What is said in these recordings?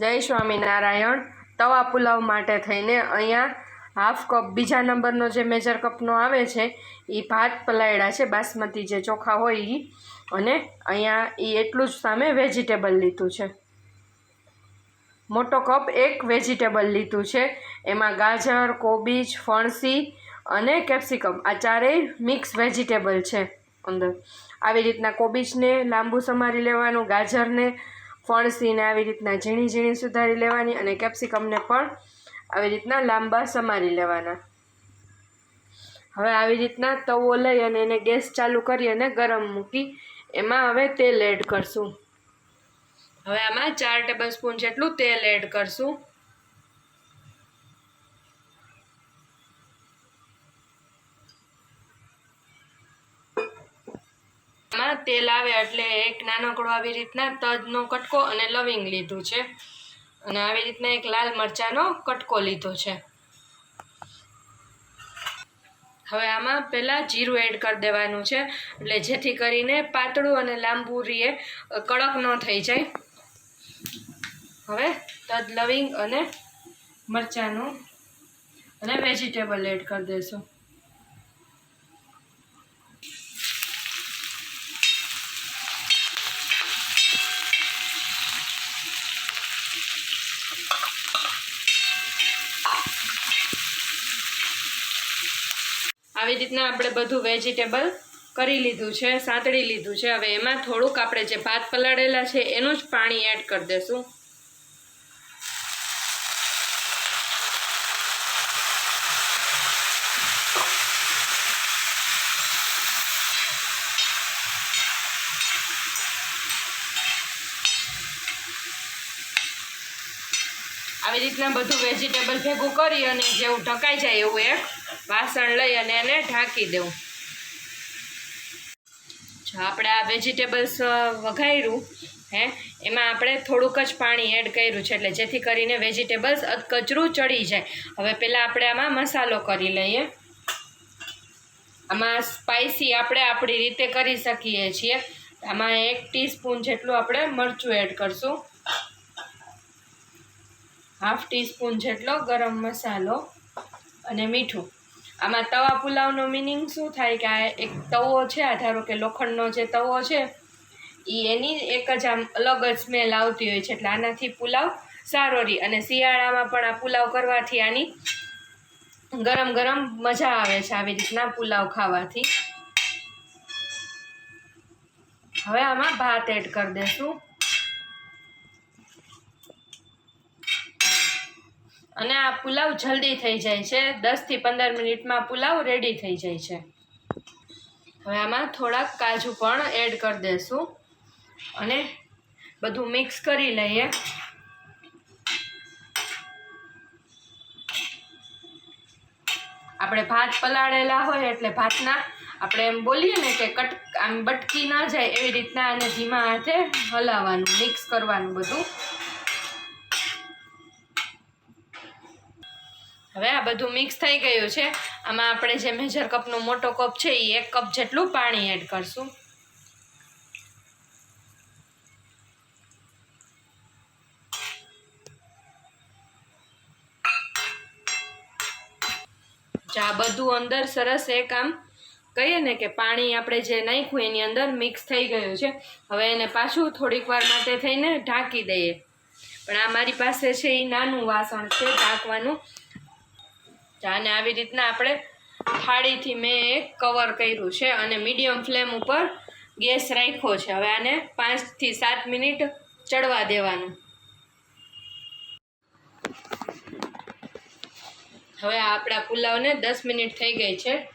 જય સ્વામિનારાયણ. તવા પુલાવ માટે થઈને અહીંયા હાફ કપ, બીજા નંબરનો જે મેજર કપનો આવે છે એ ભાત પલાયડા છે, બાસમતી જે ચોખા હોય એ અને અહીંયા એ એટલું જ સામે વેજીટેબલ લીધું છે. મોટો કપ એક વેજીટેબલ લીધું છે. એમાં ગાજર, કોબીજ, ફણસી અને કેપ્સિકમ આ ચારેય મિક્સ વેજીટેબલ છે અંદર. આવી રીતના કોબીજને લાંબુ સમારી લેવાનું, ગાજરને ફણસીને આવી રીતના ઝીણી ઝીણી સુધારી લેવાની અને કેપ્સિકમને પણ આવી રીતના લાંબા સમારી લેવાના. હવે આવી રીતના તવો લઈ અને એને ગેસ ચાલુ કરી અને ગરમ મૂકી એમાં હવે તેલ એડ કરશું. હવે આમાં ચાર ટેબલ સ્પૂન જેટલું તેલ એડ કરશું. આમાં તેલ આવે એટલે એક નાનકડો આવી રીતના તજનો કટકો અને લવિંગ લીધું છે. અને આવી રીતના એક લાલ મરચાંનો કટકો લીધો છે. હવે આમાં પહેલાં જીરું એડ કરી દેવાનું છે. એટલે જેથી કરીને પાતળું અને લાંબુ રીએ કડક ન થઈ જાય. હવે તજ, લવિંગ અને મરચાંનું અને વેજીટેબલ એડ કરી દઈશું આવી રીતના આપણે બધું વેજીટેબલ કરી લીધું છે, સાંતળી લીધું છે. હવે એમાં થોડુંક આપણે જે ભાત પલાળેલા છે, એનું જ પાણી એડ કરી દેશું. આવી રીતના બધું વેજીટેબલ ભેગું કરી અને જેવું ઢકાઈ જાય એવું એક વાસણ લઈ અને એને ઢાંકી જો આપણે આ વેજીટેબલ્સ વઘાર્યું હે, એમાં આપણે થોડુંક જ પાણી એડ કર્યું છે એટલે જેથી કરીને વેજીટેબલ્સ કચરું ચડી જાય. હવે પહેલાં આપણે આમાં મસાલો કરી લઈએ. આમાં સ્પાઇસી આપણે આપણી રીતે કરી શકીએ છીએ. આમાં એક ટીસ્પૂન જેટલું આપણે મરચું એડ કરશું. હાફ ટીસ્પૂન જેટલો ગરમ મસાલો અને મીઠું. આમાં તવા પુલાવનો મિનિંગ શું થાય કે આ એક તવો છે, આ ધારો કે લોખંડનો જે તવો છે એ એની એક જ આમ અલગ જ સ્મેલ આવતી હોય છે. એટલે આનાથી પુલાવ સારો રહી અને શિયાળામાં પણ આ પુલાવ કરવાથી આની ગરમ ગરમ મજા આવે છે આવી રીતના પુલાવ ખાવાથી. હવે આમાં ભાત એડ કરી દઈશું અને આ પુલાવ જલ્દી થઈ જાય છે. દસથી પંદર મિનિટમાં પુલાવ રેડી થઈ જાય છે. હવે આમાં થોડાક કાજુ પણ એડ કરી દઈશું અને બધું મિક્સ કરી લઈએ. આપણે ભાત પલાળેલા હોય એટલે ભાતના આપણે એમ બોલીએ ને કે કટ આમ બટકી ના જાય એવી રીતના આને ધીમા હાથે હલાવવાનું મિક્સ કરવાનું બધું. હવે આ બધું મિક્સ થઈ ગયું છે. આમાં આપણે જે મેજર કપનો મોટો કપ છે એ એક કપ જેટલું પાણી એડ કરશું. આ બધું અંદર સરસ એક આમ કહીએ ને કે પાણી આપણે જે નાખ્યું એની અંદર મિક્સ થઈ ગયું છે. હવે એને પાછું થોડીક વાર માટે થઈને ઢાંકી દઈએ. પણ આ મારી પાસે છે એ નાનું વાસણ છે, ઢાંકવાનું. આને આવી રીતના આપણે થાળીથી મેં એક કવર કર્યું છે અને મીડિયમ ફ્લેમ ઉપર ગેસ રાખ્યો છે. હવે આને પાંચથી સાત મિનિટ ચડવા દેવાનું. હવે આપણા પુલાવને દસ મિનિટ થઈ ગઈ છે.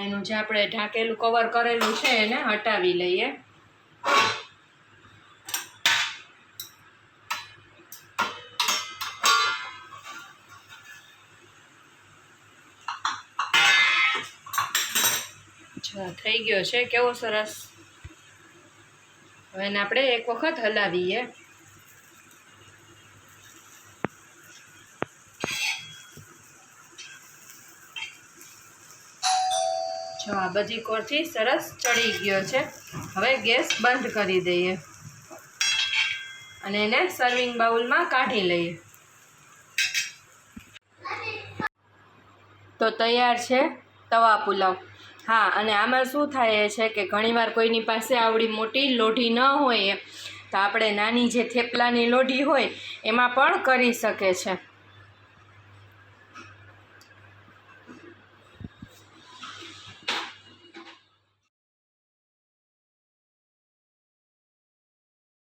એનું જે આપણે ઢાંકેલું કવર કરેલું છે એને હટાવી લઈએ. થઈ ગયો છે. કેવો સરસ? હવે એને આપણે એક વખત હલાવીએ. જો, આ બધી કોરથી સરસ ચડી ગયો છે. હવે ગેસ બંધ કરી દઈએ. અને એને સર્વિંગ બાઉલમાં કાઢી લઈએ. તો તૈયાર છે. તવા પુલાવ. હા, અને આમાં શું થાય છે કે ઘણીવાર કોઈની પાસે આવડી મોટી લોઢી ન હોય, તો આપણે નાની જે થેપલાની લોઢી હોય, એમાં પણ કરી શકે છે.